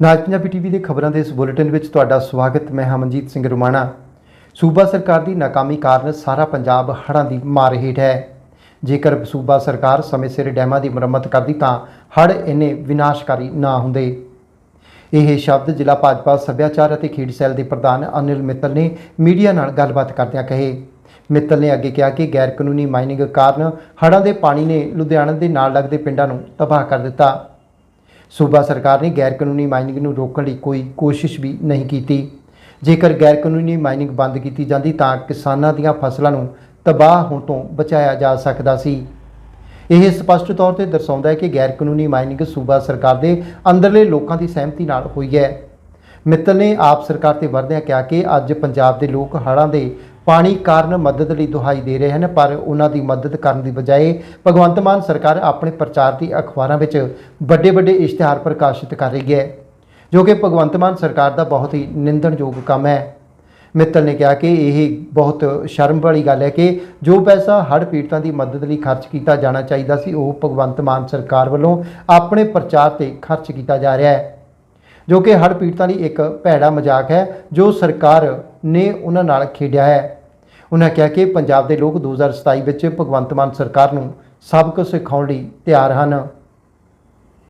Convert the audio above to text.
ਨਾਜ Punjabi TV ਦੇ ਖਬਰਾਂ ਦੇ ਇਸ ਬੁਲੇਟਿਨ ਵਿੱਚ ਤੁਹਾਡਾ ਸਵਾਗਤ। ਮੈਂ ਹਮਨਜੀਤ ਸਿੰਘ ਰੁਮਾਣਾ। ਸੂਬਾ ਸਰਕਾਰ ਦੀ ਨਾਕਾਮੀ ਕਾਰਨ ਸਾਰਾ ਪੰਜਾਬ ਹੜ੍ਹਾਂ ਦੀ ਮਾਰ ਹੇਠ ਹੈ। ਜੇਕਰ ਸੂਬਾ ਸਰਕਾਰ ਸਮੇਂ ਸਿਰ ਡੈਮਾਂ ਦੀ ਮੁਰੰਮਤ ਕਰਦੀ ਤਾਂ ਹੜ੍ਹ ਇੰਨੇ ਵਿਨਾਸ਼ਕਾਰੀ ਨਾ ਹੁੰਦੇ। ਇਹ ਸ਼ਬਦ ਜ਼ਿਲ੍ਹਾ ਭਾਜਪਾ ਸੱਭਿਆਚਾਰ ਅਤੇ ਖੇਡ ਸੈੱਲ ਦੇ ਪ੍ਰਧਾਨ ਅਨਿਲ ਮਿੱਤਲ ਨੇ ਮੀਡੀਆ ਨਾਲ ਗੱਲਬਾਤ ਕਰਦਿਆਂ ਕਹੇ। ਮਿੱਤਲ ਨੇ ਅੱਗੇ ਕਿਹਾ ਕਿ ਗੈਰ ਕਾਨੂੰਨੀ ਮਾਈਨਿੰਗ ਕਾਰਨ ਹੜ੍ਹਾਂ ਦੇ ਪਾਣੀ ਨੇ ਲੁਧਿਆਣਾ ਦੇ ਨਾਲ ਲੱਗਦੇ ਪਿੰਡਾਂ ਨੂੰ ਤਬਾਹ ਕਰ ਦਿੱਤਾ। ਸੂਬਾ ਸਰਕਾਰ ਨੇ ਗੈਰ ਕਾਨੂੰਨੀ ਮਾਈਨਿੰਗ ਨੂੰ ਰੋਕਣ ਲਈ ਕੋਈ ਕੋਸ਼ਿਸ਼ ਵੀ ਨਹੀਂ ਕੀਤੀ। ਜੇਕਰ ਗੈਰ ਕਾਨੂੰਨੀ ਮਾਈਨਿੰਗ ਬੰਦ ਕੀਤੀ ਜਾਂਦੀ ਤਾਂ ਕਿਸਾਨਾਂ ਦੀਆਂ ਫਸਲਾਂ ਨੂੰ ਤਬਾਹ ਹੋਣ ਤੋਂ ਬਚਾਇਆ ਜਾ ਸਕਦਾ ਸੀ। ਇਹ ਸਪਸ਼ਟ ਤੌਰ ਤੇ ਦਰਸਾਉਂਦਾ ਹੈ ਕਿ ਗੈਰ ਕਾਨੂੰਨੀ ਮਾਈਨਿੰਗ ਸੂਬਾ ਸਰਕਾਰ ਦੇ ਅੰਦਰਲੇ ਲੋਕਾਂ ਦੀ ਸਹਿਮਤੀ ਨਾਲ ਹੋਈ ਹੈ। ਮਿੱਤਲ ਨੇ ਆਪ ਸਰਕਾਰ ਤੇ ਵਰਦਿਆਂ ਕਿਹਾ ਕਿ ਅੱਜ ਪੰਜਾਬ ਦੇ ਲੋਕ ਹੜ੍ਹਾਂ ਦੇ ਪਾਣੀ ਕਾਰਨ ਮਦਦ ਲਈ ਦੁਹਾਈ ਦੇ ਰਹੇ ਹਨ, ਪਰ ਉਹਨਾਂ ਦੀ ਮਦਦ ਕਰਨ ਦੀ ਬਜਾਏ ਭਗਵੰਤ ਮਾਨ ਸਰਕਾਰ ਆਪਣੇ ਪ੍ਰਚਾਰ ਦੀ ਅਖਬਾਰਾਂ ਵਿੱਚ ਵੱਡੇ ਵੱਡੇ ਇਸ਼ਤਿਹਾਰ ਪ੍ਰਕਾਸ਼ਿਤ ਕਰ ਰਹੀ ਹੈ, ਜੋ ਕਿ ਭਗਵੰਤ ਮਾਨ ਸਰਕਾਰ ਦਾ ਬਹੁਤ ਹੀ ਨਿੰਦਣਯੋਗ ਕੰਮ ਹੈ। ਮਿੱਤਲ ਨੇ ਕਿਹਾ ਕਿ ਇਹ ਬਹੁਤ ਸ਼ਰਮ ਵਾਲੀ ਗੱਲ ਹੈ ਕਿ ਜੋ ਪੈਸਾ ਹੜ੍ਹ ਪੀੜਤਾਂ ਦੀ ਮਦਦ ਲਈ ਖਰਚ ਕੀਤਾ ਜਾਣਾ ਚਾਹੀਦਾ ਸੀ, ਉਹ ਭਗਵੰਤ ਮਾਨ ਸਰਕਾਰ ਵੱਲੋਂ ਆਪਣੇ ਪ੍ਰਚਾਰ ਤੇ ਖਰਚ ਕੀਤਾ ਜਾ ਰਿਹਾ ਹੈ, ਜੋ ਕਿ ਹੜ੍ਹ ਪੀੜਤਾਂ ਲਈ ਇੱਕ ਭੈੜਾ ਮਜ਼ਾਕ ਹੈ, ਜੋ ਸਰਕਾਰ ਨੇ ਉਹਨਾਂ ਨਾਲ ਖੇਡਿਆ ਹੈ। ਉਹਨਾਂ ਕਿਹਾ ਕਿ ਪੰਜਾਬ ਦੇ ਲੋਕ 2027 ਵਿੱਚ ਭਗਵੰਤ ਮਾਨ ਸਰਕਾਰ ਨੂੰ ਸਬਕ ਸਿਖਾਉਣ ਲਈ ਤਿਆਰ ਹਨ।